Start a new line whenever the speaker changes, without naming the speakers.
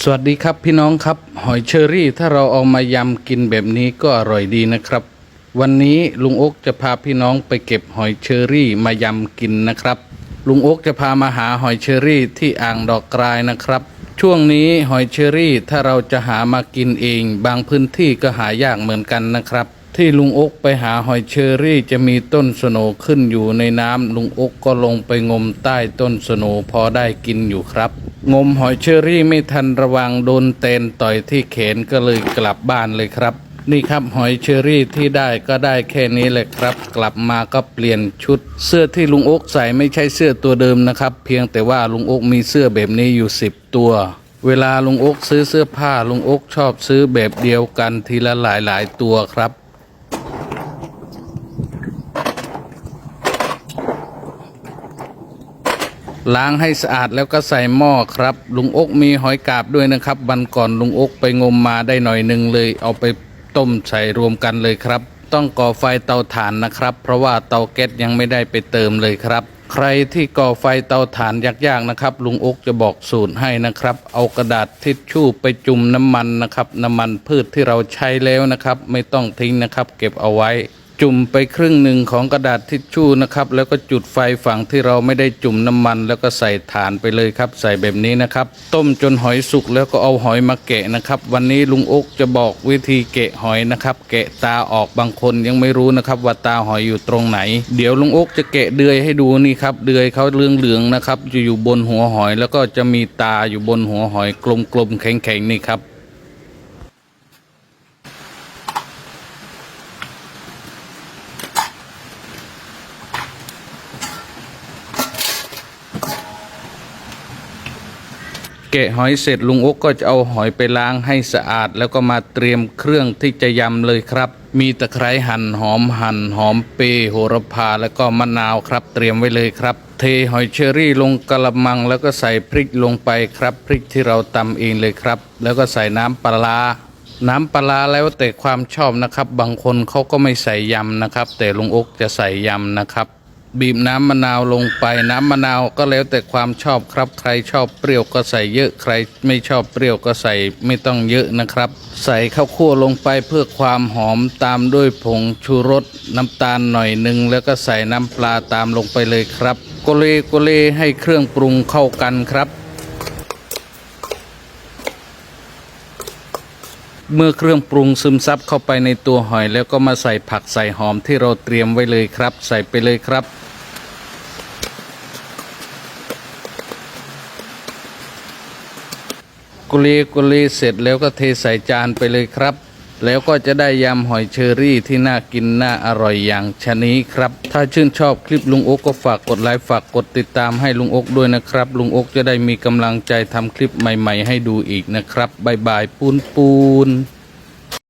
สวัสดีครับพี่น้องครับ หอยเชอรี่ถ้าเราเอามายำกินแบบนี้ก็อร่อยดีนะครับ วันนี้ลุงโอ๊กจะพาพี่น้องไปเก็บหอยเชอรี่มายำกินนะครับ ลุงโอ๊กจะพามาหาหอยเชอรี่ที่อ่างดอกกรายนะครับ ช่วงนี้หอยเชอรี่ถ้าเราจะหามากินเอง บางพื้นที่ก็หายากเหมือนกันนะครับ ที่ลุงโอ๊กไปหาหอยเชอรี่จะมีต้นสโนขึ้นอยู่ในน้ำลุงโอ๊กก็ลงไปงมใต้ต้นสโนพอได้กินอยู่ครับ งมหอยเชอรี่ไม่ทันระวังโดนเตนต่อยที่แขนก็เลยกลับบ้านเลยครับ นี่ครับหอยเชอรี่ที่ได้ก็ได้แค่นี้แหละครับ กลับมาก็เปลี่ยนชุด เสื้อที่ลุงโอ๊กใส่ไม่ใช่เสื้อตัวเดิมนะครับ เพียงแต่ว่าลุงโอ๊กมีเสื้อแบบนี้อยู่สิบตัว เวลาลุงโอ๊กซื้อเสื้อผ้าลุงโอ๊กชอบซื้อแบบเดียวกันทีละหลายหลายๆตัวครับ ล้างให้สะอาดแล้วก็ใส่หม้อครับ ลุงอกมีหอยกาบด้วยนะครับวันก่อนลุงอกไปงมมาได้หน่อยหนึ่งเลย เอาไปต้มใส่รวมกันเลยครับ ต้องก่อไฟเตาถ่านนะครับ เพราะว่าเตาแก๊สยังไม่ได้ไปเติมเลยครับ ใครที่ก่อไฟเตาถ่านยากๆนะครับ ลุงอกจะบอกสูตรให้นะครับ เอากระดาษทิชชู่ไปจุ่มน้ำมันนะครับ น้ำมันพืชที่เราใช้แล้วนะครับ ไม่ต้องทิ้งนะครับ เก็บเอาไว้ จุ่มไปครึ่งหนึ่งของกระดาษทิชชู่นะครับ แล้วก็จุดไฟฝั่งที่เราไม่ได้จุ่มน้ำมัน แล้วก็ใส่ถ่านไปเลยครับ ใส่แบบนี้นะครับ ต้มจนหอยสุกแล้วก็เอาหอยมาแกะนะครับ วันนี้ลุงอกจะบอกวิธีแกะหอยนะครับ แกะตาออกบางคนยังไม่รู้นะครับ ว่าตาหอยอยู่ตรงไหน เดี๋ยวลุงอกจะแกะเดือยให้ดูนี่ครับเดือยเขาเหลืองๆนะครับจะอยู่บนหัวหอย แล้วก็จะมีตาอยู่บนหัวหอยกลมๆแข็งๆนี่ครับ กะหอยเสร็จลุงอกก็จะเอาหอยไปล้างให้สะอาด แล้วก็มาเตรียมเครื่องที่จะยำเลยครับ มีตะไคร้หั่นหอมหั่นหอมเปรโหระพาแล้วก็มะนาวครับ เตรียมไว้เลยครับ เทหอยเชอรี่ลงกระมัง แล้วก็ใส่พริกลงไปครับพริกที่เราตำเองเลยครับ แล้วก็ใส่น้ำปลาน้ำปลาร้าแล้วแต่ความชอบนะครับ บางคนเขาก็ไม่ใส่ยำนะครับ แต่ลุงอกจะใส่ยำนะครับ บีบน้ำมะนาวลงไปน้ำมะนาวก็แล้วแต่ความชอบครับ ใครชอบเปรี้ยวก็ใส่เยอะใครไม่ชอบเปรี้ยวก็ใส่ไม่ต้องเยอะนะครับ ใส่ข้าวคั่วลงไปเพื่อความหอมตามด้วยผงชูรสน้ำตาลหน่อยหนึ่งแล้วก็ใส่น้ำปลาตามลงไปเลยครับโกเลโกเลให้เครื่องปรุงเข้ากันครับเมื่อเครื่องปรุงซึมซับเข้าไปในตัวหอยแล้วก็มาใส่ผักใส่หอมที่เราเตรียมไว้เลยครับ ใส่ไปเลยครับ กุลีกุลีเสร็จแล้วก็เทใส่จานไปเลยครับ แล้วก็จะได้ยำหอยเชอรี่ที่น่ากินน่าอร่อยอย่างชนี้ครับ ถ้าชื่นชอบคลิปลุงโอ๊กก็ฝากกดไลค์ฝากกดติดตามให้ลุงโอ๊กด้วยนะครับ ลุงโอ๊กจะได้มีกำลังใจทำคลิปใหม่ ๆ ให้ดูอีกนะครับบายบายปูนปูน